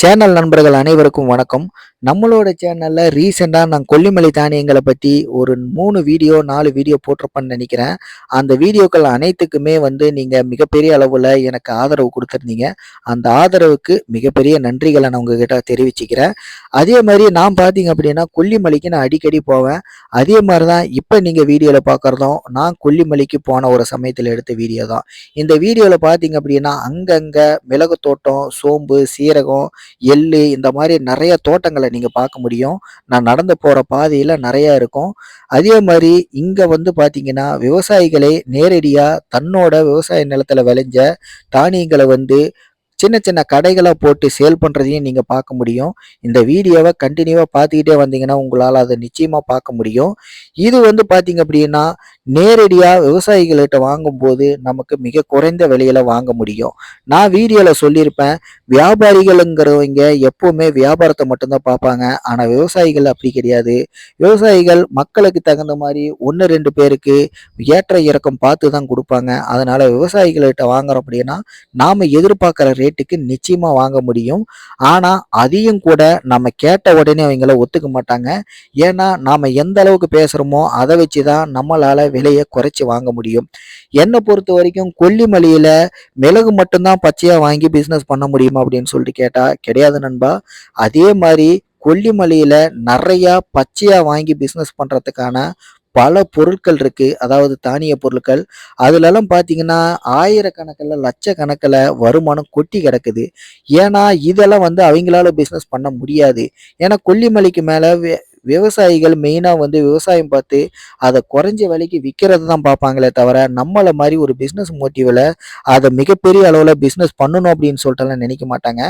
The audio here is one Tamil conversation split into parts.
சேனல் நண்பர்கள் அனைவருக்கும் வணக்கம். நம்மளோட சேனலில் ரீசெண்டாக நான் கொல்லிமலை தானியங்களை பற்றி ஒரு மூணு வீடியோ நாலு வீடியோ போட்டிருப்பேன்னு நினைக்கிறேன். அந்த வீடியோக்கள் அனைத்துக்குமே வந்து நீங்கள் மிகப்பெரிய அளவில் எனக்கு ஆதரவு கொடுத்துருந்தீங்க. அந்த ஆதரவுக்கு மிகப்பெரிய நன்றிகளை நான் உங்ககிட்ட தெரிவிச்சுக்கிறேன். அதே மாதிரி நான் பார்த்தீங்க அப்படின்னா கொல்லிமலைக்கு நான் அடிக்கடி போவேன். அதே மாதிரி தான் இப்போ நீங்கள் வீடியோவில் பார்க்குறதும் நான் கொல்லிமலைக்கு போன ஒரு சமயத்தில் எடுத்த வீடியோ தான். இந்த வீடியோவில் பார்த்தீங்க அப்படின்னா அங்கங்கே மிளகு தோட்டம் சோம்பு சீரகம் எள்ளு இந்த மாதிரி நிறைய தோட்டங்களை நீங்கள் பார்க்க முடியும். நான் நடந்து போகிற பாதையில் நிறையா இருக்கும். அதே மாதிரி இங்கே வந்து பார்த்தீங்கன்னா விவசாயிகளே நேரடியாக தன்னோட விவசாய நிலத்தில் விளைஞ்ச தானியங்களை வந்து சின்ன சின்ன கடைகளை போட்டு சேல் பண்ணுறதையும் நீங்கள் பார்க்க முடியும். இந்த வீடியோவை கண்டினியூவாக பார்த்துக்கிட்டே வந்தீங்கன்னா உங்களால் அதை நிச்சயமாக பார்க்க முடியும். இது வந்து பார்த்தீங்க அப்படின்னா நேரடியாக விவசாயிகள்கிட்ட வாங்கும்போது நமக்கு மிக குறைந்த விலையில் வாங்க முடியும். நான் வீடியோவில் சொல்லியிருப்பேன் வியாபாரிகளுங்கிறவங்க எப்போவுமே வியாபாரத்தை மட்டும்தான் பார்ப்பாங்க. ஆனால் விவசாயிகள் அப்படி கிடையாது. விவசாயிகள் மக்களுக்கு தகுந்த மாதிரி ஒன்று ரெண்டு பேருக்கு ஏற்ற இறக்கம் பார்த்து தான் கொடுப்பாங்க. அதனால் விவசாயிகள்கிட்ட வாங்குறோம் அப்படின்னா நாம் எதிர்பார்க்குற ரேட்டுக்கு நிச்சயமாக வாங்க முடியும். ஆனால் அதையும் கூட நம்ம கேட்ட உடனே அவங்கள ஒத்துக்க மாட்டாங்க. ஏன்னா நாம் எந்த அளவுக்கு பேசுகிறோமோ அதை வச்சு தான் நம்மளால் விலையை குறைச்சி வாங்க முடியும். என்னை பொறுத்த வரைக்கும் கொல்லிமலையில் மிளகு மட்டும்தான் பச்சையாக வாங்கி பிஸ்னஸ் பண்ண முடியுமா அப்படின்னு சொல்லிட்டு கேட்டால் கிடையாது நண்பா. அதே மாதிரி கொல்லிமலையில் நிறையா பச்சையாக வாங்கி பிஸ்னஸ் பண்ணுறதுக்கான பல பொருட்கள் இருக்கு. அதாவது தானிய பொருட்கள். அதுலலாம் பார்த்தீங்கன்னா ஆயிரக்கணக்கில் லட்சக்கணக்கில் வருமானம் கொட்டி கிடக்குது. ஏன்னா இதெல்லாம் வந்து அவங்களால பிஸ்னஸ் பண்ண முடியாது. ஏன்னா கொல்லிமலைக்கு மேலே விவசாயிகள் மெயினாக வந்து விவசாயம் பார்த்து அதை குறைஞ்ச விலைக்கு விற்கிறது தான் பார்ப்பாங்களே தவிர நம்மளை மாதிரி ஒரு பிஸ்னஸ் மோட்டிவில் அதை மிகப்பெரிய அளவில் பிஸ்னஸ் பண்ணணும் அப்படின்னு சொல்லிட்டுலாம் நினைக்க மாட்டாங்க.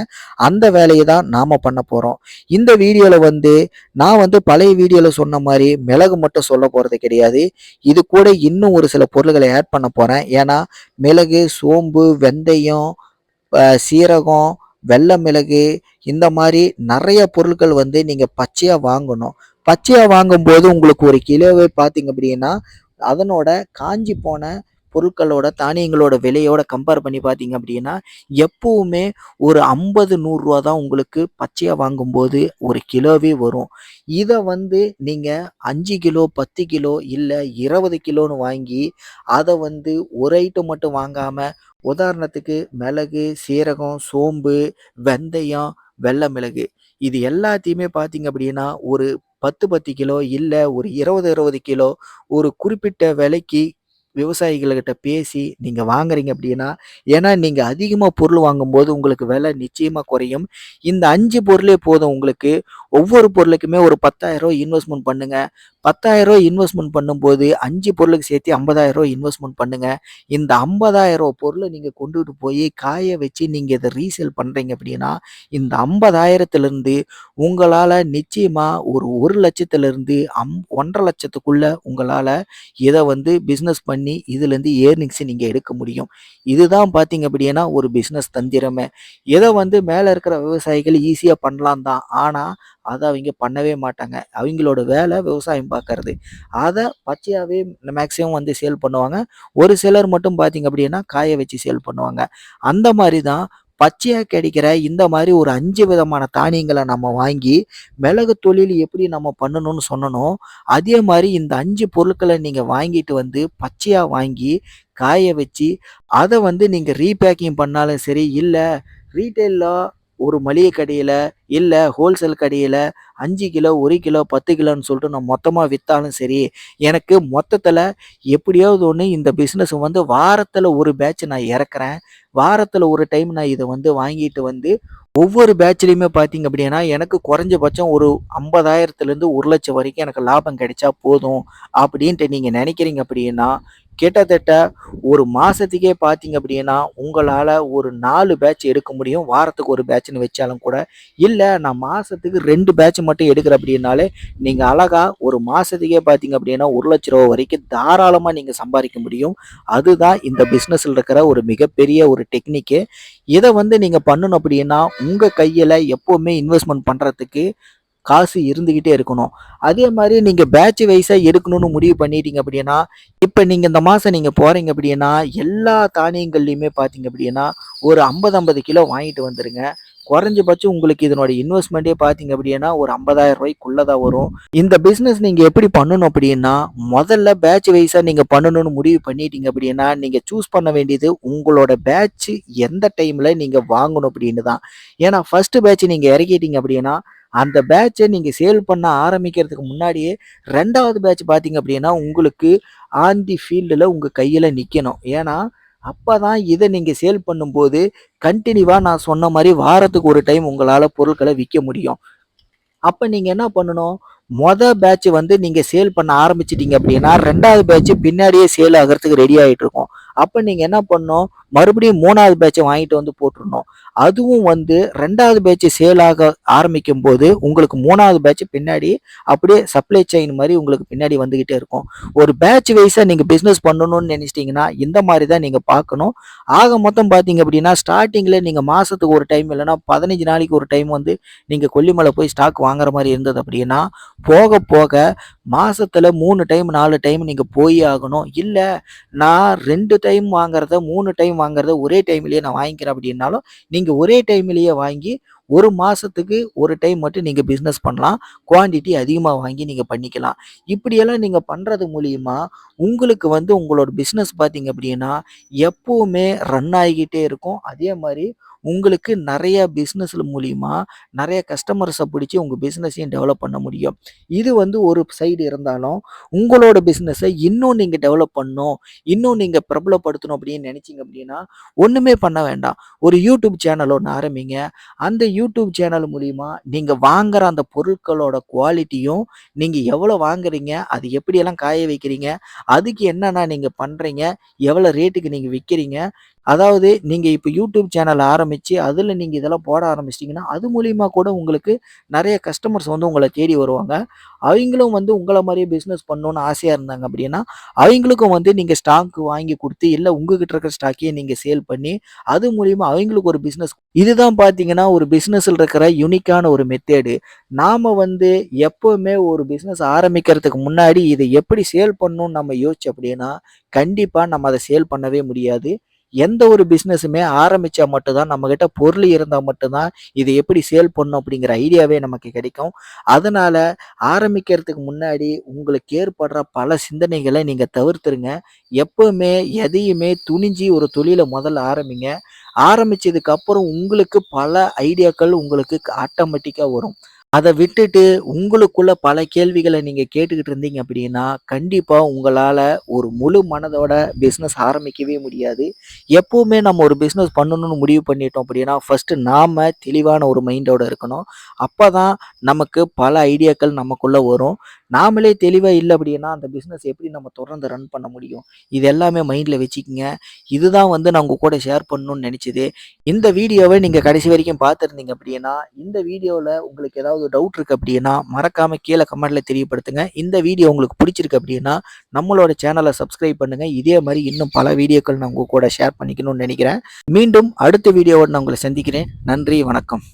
அந்த வேலையை தான் நாம் பண்ண போகிறோம் இந்த வீடியோவில் வந்து நான் வந்து பழைய வீடியோவில் சொன்ன மாதிரி மிளகு மட்டும் சொல்ல போகிறது கிடையாது. இது கூட இன்னும் ஒரு சில பொருள்களை ஆட் பண்ண போகிறேன் ஏன்னா மிளகு சோம்பு வெந்தயம் சீரகம் வெள்ளை மிளகு இந்த மாதிரி நிறைய பொருட்கள் வந்து நீங்கள் பச்சையாக வாங்கணும். பச்சையாக வாங்கும்போது உங்களுக்கு ஒரு கிலோவே பார்த்தீங்க அப்படின்னா அதனோட காஞ்சி போன பொருட்களோட தானியங்களோட விலையோட கம்பேர் பண்ணி பார்த்தீங்க அப்படின்னா எப்பவுமே ஒரு ஐம்பது நூறுரூவா தான் உங்களுக்கு பச்சையாக வாங்கும்போது ஒரு கிலோவே வரும். இதை வந்து நீங்கள் அஞ்சு கிலோ பத்து கிலோ இல்லை இருபது கிலோன்னு வாங்கி அதை வந்து ஒரு ஐட்டம் மட்டும் வாங்காமல் உதாரணத்துக்கு மிளகு சீரகம் சோம்பு வெந்தயம் வெள்ளை மிளகு இது எல்லாத்தையுமே பார்த்தீங்க அப்படின்னா ஒரு பத்து பத்து கிலோ இல்லை ஒரு இருபது இருபது கிலோ ஒரு குறிப்பிட்ட விலைக்கு விவசாயிகள்கிட்ட பேசி நீங்கள் வாங்குறீங்க அப்படின்னா ஏன்னா நீங்கள் அதிகமாக பொருள் வாங்கும்போது உங்களுக்கு விலை நிச்சயமாக குறையும். இந்த அஞ்சு பொருளே போதும் உங்களுக்கு. ஒவ்வொரு பொருளுக்குமே ஒரு பத்தாயிரம் இன்வெஸ்ட்மெண்ட் பண்ணுங்கள் பத்தாயிரம் இன்வெஸ்ட்மெண்ட் பண்ணும்போது அஞ்சு பொருளுக்கு சேர்த்து ஐம்பதாயிரம் இன்வெஸ்ட்மெண்ட் பண்ணுங்க. இந்த ஐம்பதாயிரம் பொருளை நீங்கள் கொண்டுட்டு போய் காய வச்சு நீங்கள் இதை ரீசேல் பண்ணுறீங்க அப்படின்னா இந்த ஐம்பதாயிரத்துலேருந்து உங்களால் நிச்சயமாக ஒரு ஒரு லட்சத்துலேருந்து அம் ஒன்றரை லட்சத்துக்குள்ளே உங்களால் இதை வந்து பிஸ்னஸ் பண்ணி பண்ணி இதுலேருந்து ஏர்னிங்ஸை நீங்கள் எடுக்க முடியும். இதுதான் பார்த்தீங்க அப்படின்னா ஒரு பிஸ்னஸ் தந்திரமே. இதை வந்து மேலே இருக்கிற விவசாயிகள் ஈஸியாக பண்ணலாம் தான். ஆனால் அதை அவங்க பண்ணவே மாட்டாங்க. அவங்களோட வேலை விவசாயம் பார்க்கறது. அதை பச்சையாகவே மேக்ஸிமம் வந்து சேல் பண்ணுவாங்க. ஒரு சிலர் மட்டும் பார்த்தீங்க அப்படின்னா காய வச்சு சேல் பண்ணுவாங்க. அந்த மாதிரி தான் பச்சையாக கிடைக்கிற இந்த மாதிரி ஒரு அஞ்சு விதமான தானியங்களை நம்ம வாங்கி மிளகு தொழில் எப்படி நம்ம பண்ணணும்னு சொன்னனோ அதே மாதிரி இந்த அஞ்சு பொருட்களை நீங்கள் வாங்கிட்டு வந்து பச்சையாக வாங்கி காய வச்சு அதை வந்து நீங்கள் ரீபேக்கிங் பண்ணாலும் சரி இல்லை ரீட்டெயிலில் ஒரு மளிகை கடையில் இல்லை ஹோல்சேல் கடையில் அஞ்சு கிலோ ஒரு கிலோ பத்து கிலோன்னு சொல்லிட்டு நான் மொத்தமாக விற்றாலும் சரி எனக்கு மொத்தத்தில் எப்படியாவது ஒன்று இந்த பிஸ்னஸ் வந்து வாரத்தில் ஒரு பேட்ச் நான் இறக்குறேன். வாரத்தில் ஒரு டைம் நான் இதை வந்து வாங்கிட்டு வந்து ஒவ்வொரு பேட்ச்லேயுமே பார்த்தீங்க அப்படின்னா எனக்கு குறைஞ்சபட்சம் ஒரு ஐம்பதாயிரத்துலேருந்து ஒரு லட்சம் வரைக்கும் எனக்கு லாபம் கிடைச்சா போதும் அப்படின்ட்டு நீங்கள் நினைக்கிறீங்க அப்படின்னா கிட்டத்தட்ட ஒரு மாதத்துக்கே பார்த்தீங்க அப்படின்னா உங்களால் ஒரு நாலு பேட்ச் எடுக்க முடியும். வாரத்துக்கு ஒரு பேட்ச்னு வச்சாலும் கூட. இல்லை நான் மாதத்துக்கு ரெண்டு பேட்ச் மட்டும் எடுக்கிற அப்படின்னாலே நீங்கள் அழகாக ஒரு மாதத்துக்கே பார்த்தீங்க அப்படின்னா ஒரு லட்ச ரூபா வரைக்கும் தாராளமாக நீங்கள் சம்பாதிக்க முடியும். அதுதான் இந்த பிஸ்னஸில் இருக்கிற ஒரு மிகப்பெரிய ஒரு டெக்னிக்கு இதை வந்து நீங்கள் பண்ணணும் அப்படின்னா உங்கள் கையில் எப்போவுமே இன்வெஸ்ட்மெண்ட் பண்ணுறதுக்கு காசு இருந்துக்கிட்டே இருக்கணும். அதே மாதிரி நீங்கள் பேட்ச் வைஸாக எடுக்கணும்னு முடிவு பண்ணிட்டீங்க அப்படின்னா இப்போ நீங்கள் இந்த மாதம் நீங்கள் போகிறீங்க அப்படின்னா எல்லா தானியங்கள்லையுமே பார்த்தீங்க அப்படின்னா ஒரு ஐம்பது ஐம்பது கிலோ வாங்கிட்டு வந்துடுங்க குறைஞ்சபட்சம் உங்களுக்கு இதனோட இன்வெஸ்ட்மெண்ட்டே பார்த்தீங்க அப்படின்னா ஒரு ஐம்பதாயிரம் ரூபாய்க்குள்ளே தான் வரும். இந்த பிஸ்னஸ் நீங்கள் எப்படி பண்ணணும் அப்படின்னா முதல்ல பேட்ச் வைஸாக நீங்கள் பண்ணணும்னு முடிவு பண்ணிட்டீங்க அப்படின்னா நீங்கள் சூஸ் பண்ண வேண்டியது உங்களோட பேட்ச் எந்த டைமில் நீங்கள் வாங்கணும் அப்படின்னு தான். ஏன்னா ஃபஸ்ட்டு பேட்ச் நீங்கள் இறக்கிட்டீங்க அப்படின்னா அந்த பேட்சை நீங்கள் சேல் பண்ண ஆரம்பிக்கிறதுக்கு முன்னாடியே ரெண்டாவது பேட்ச் பார்த்தீங்க அப்படின்னா உங்களுக்கு ஆன் தி ஃபீல்டில் உங்கள் கையில் நிற்கணும் ஏன்னா அப்போ தான் இதை நீங்கள் சேல் பண்ணும்போது கண்டினியூவாக நான் சொன்ன மாதிரி வாரத்துக்கு ஒரு டைம் உங்களால் பொருட்களை விற்க முடியும். அப்போ நீங்கள் என்ன பண்ணணும்? மொதல் பேட்ச் வந்து நீங்கள் சேல் பண்ண ஆரம்பிச்சிட்டிங்க அப்படின்னா ரெண்டாவது பேட்ச் பின்னாடியே சேல் ஆகிறதுக்கு ரெடி ஆகிட்டு இருக்கும் அப்போ நீங்கள் என்ன பண்ணணும்? மறுபடியும் மூணாவது பேட்சை வாங்கிட்டு வந்து போட்டுருணும் அதுவும் வந்து ரெண்டாவது பேட்ச் சேல் ஆக ஆரம்பிக்கும் போது உங்களுக்கு மூணாவது பேட்ச் பின்னாடி அப்படியே சப்ளை செயின் மாதிரி உங்களுக்கு பின்னாடி வந்துக்கிட்டே இருக்கும். ஒரு பேட்ச் வைஸாக நீங்கள் பிஸ்னஸ் பண்ணணும்னு நினச்சிட்டிங்கன்னா இந்த மாதிரி தான் நீங்கள் பார்க்கணும். ஆக மொத்தம் பார்த்தீங்க அப்படின்னா ஸ்டார்டிங்கில் நீங்கள் மாதத்துக்கு ஒரு டைம் இல்லைன்னா பதினஞ்சு நாளைக்கு ஒரு டைம் வந்து நீங்கள் கொல்லிமலை போய் ஸ்டாக் வாங்குற மாதிரி இருந்தது அப்படின்னா போக போக மாசத்துல மூணு டைம் நாலு டைம் நீங்கள் போய் ஆகணும். இல்லை நான் ரெண்டு டைம் வாங்குறத மூணு டைம் வாங்குறத ஒரே டைம்லேயே நான் வாங்கிக்கிறேன் அப்படின்னாலும் நீங்கள் ஒரே டைம்லேயே வாங்கி ஒரு மாதத்துக்கு ஒரு டைம் மட்டும் நீங்கள் பிஸ்னஸ் பண்ணலாம். குவான்டிட்டி அதிகமாக வாங்கி நீங்கள் பண்ணிக்கலாம். இப்படியெல்லாம் நீங்கள் பண்ணுறது மூலியமா உங்களுக்கு வந்து உங்களோட பிஸ்னஸ் பார்த்தீங்க அப்படின்னா எப்போவுமே ரன் ஆகிக்கிட்டே இருக்கும். அதே மாதிரி உங்களுக்கு நிறைய பிஸ்னஸில் மூலிமா நிறைய கஸ்டமர்ஸை பிடிச்சி உங்கள் பிஸ்னஸையும் டெவலப் பண்ண முடியும். இது வந்து ஒரு சைடு இருந்தாலும் உங்களோட பிஸ்னஸை இன்னும் நீங்கள் டெவலப் பண்ணணும் இன்னும் நீங்கள் பிரபலப்படுத்தணும் அப்படின்னு நினச்சிங்க அப்படின்னா ஒன்றுமே பண்ண வேண்டாம். ஒரு யூடியூப் சேனல் ஒன்று ஆரம்பிங்க. அந்த யூடியூப் சேனல் மூலிமா நீங்கள் வாங்குற அந்த பொருட்களோட குவாலிட்டியும் நீங்கள் எவ்வளோ வாங்குறீங்க அது எப்படியெல்லாம் காய வைக்கிறீங்க அதுக்கு என்னென்னா நீங்கள் பண்ணுறீங்க எவ்வளோ ரேட்டுக்கு நீங்கள் விற்கிறீங்க அதாவது நீங்கள் இப்போ யூடியூப் சேனல் ஆரம்பித்து அதில் நீங்கள் இதெல்லாம் போட ஆரம்பிச்சிட்டிங்கன்னா அது மூலிமா கூட உங்களுக்கு நிறைய கஸ்டமர்ஸ் வந்து உங்களை தேடி வருவாங்க. அவங்களும் வந்து உங்களை மாதிரியே பிஸ்னஸ் பண்ணணுன்னு ஆசையாக இருந்தாங்க அப்படின்னா அவங்களுக்கும் வந்து நீங்கள் ஸ்டாக் வாங்கி கொடுத்து இல்லை உங்ககிட்ட இருக்கிற ஸ்டாக்கையே நீங்கள் சேல் பண்ணி அது மூலிமா அவங்களுக்கு ஒரு பிஸ்னஸ் இதுதான் பார்த்தீங்கன்னா ஒரு பிஸ்னஸில் இருக்கிற யூனிக்கான ஒரு மெத்தேடு நாம் வந்து எப்போவுமே ஒரு பிஸ்னஸ் ஆரம்பிக்கிறதுக்கு முன்னாடி இதை எப்படி சேல் பண்ணணும்னு நம்ம யோசிச்சு அப்படின்னா கண்டிப்பாக நம்ம அதை சேல் பண்ணவே முடியாது. எந்த ஒரு பிஸ்னஸுமே ஆரம்பித்தா மட்டும்தான் நம்மக்கிட்ட பொருள் இருந்தால் மட்டும்தான் இதை எப்படி சேல் பண்ணும் அப்படிங்கிற ஐடியாவே நமக்கு கிடைக்கும். அதனால் ஆரம்பிக்கிறதுக்கு முன்னாடி உங்களுக்கு ஏற்படுற பல சிந்தனைகளை நீங்கள் தவிர்த்துருங்க. எப்போவுமே எதையுமே துணிஞ்சு ஒரு தொழிலை முதல்ல ஆரம்பிங்க. ஆரம்பித்ததுக்கப்புறம் உங்களுக்கு பல ஐடியாக்கள் உங்களுக்கு ஆட்டோமேட்டிக்காக வரும். அதை விட்டுட்டு உங்களுக்குள்ள பல கேள்விகளை நீங்கள் கேட்டுக்கிட்டு இருந்தீங்க அப்படின்னா கண்டிப்பாக உங்களால் ஒரு முழு மனதோட பிஸ்னஸ் ஆரம்பிக்கவே முடியாது. எப்போவுமே நம்ம ஒரு பிஸ்னஸ் பண்ணணும்னு முடிவு பண்ணிட்டோம் அப்படின்னா ஃபர்ஸ்ட் நாம் தெளிவான ஒரு மைண்டோட இருக்கணும். அப்போ தான் நமக்கு பல ஐடியாக்கள் நமக்குள்ளே வரும். நாமளே தெளிவாக இல்லை அப்படின்னா அந்த பிஸ்னஸ் எப்படி நம்ம தொடர்ந்து ரன் பண்ண முடியும்? இது எல்லாமே மைண்டில் வச்சுக்கிங்க. இதுதான் வந்து நான் உங்கள் கூட ஷேர் பண்ணணும்னு நினச்சிது. இந்த வீடியோவை நீங்கள் கடைசி வரைக்கும் பார்த்துருந்தீங்க அப்படின்னா இந்த வீடியோவில் உங்களுக்கு ஏதாவது டவுட் இருக்குது அப்படின்னா மறக்காமல் கீழே கமெண்ட்டில் தெரியப்படுத்துங்க. இந்த வீடியோ உங்களுக்கு பிடிச்சிருக்கு அப்படின்னா நம்மளோட சேனலை சப்ஸ்கிரைப் பண்ணுங்கள் இதே மாதிரி இன்னும் பல வீடியோக்கள் நான் உங்கள் கூட ஷேர் பண்ணிக்கணும்னு நினைக்கிறேன். மீண்டும் அடுத்த வீடியோவோடு நான் உங்களை சந்திக்கிறேன். நன்றி வணக்கம்.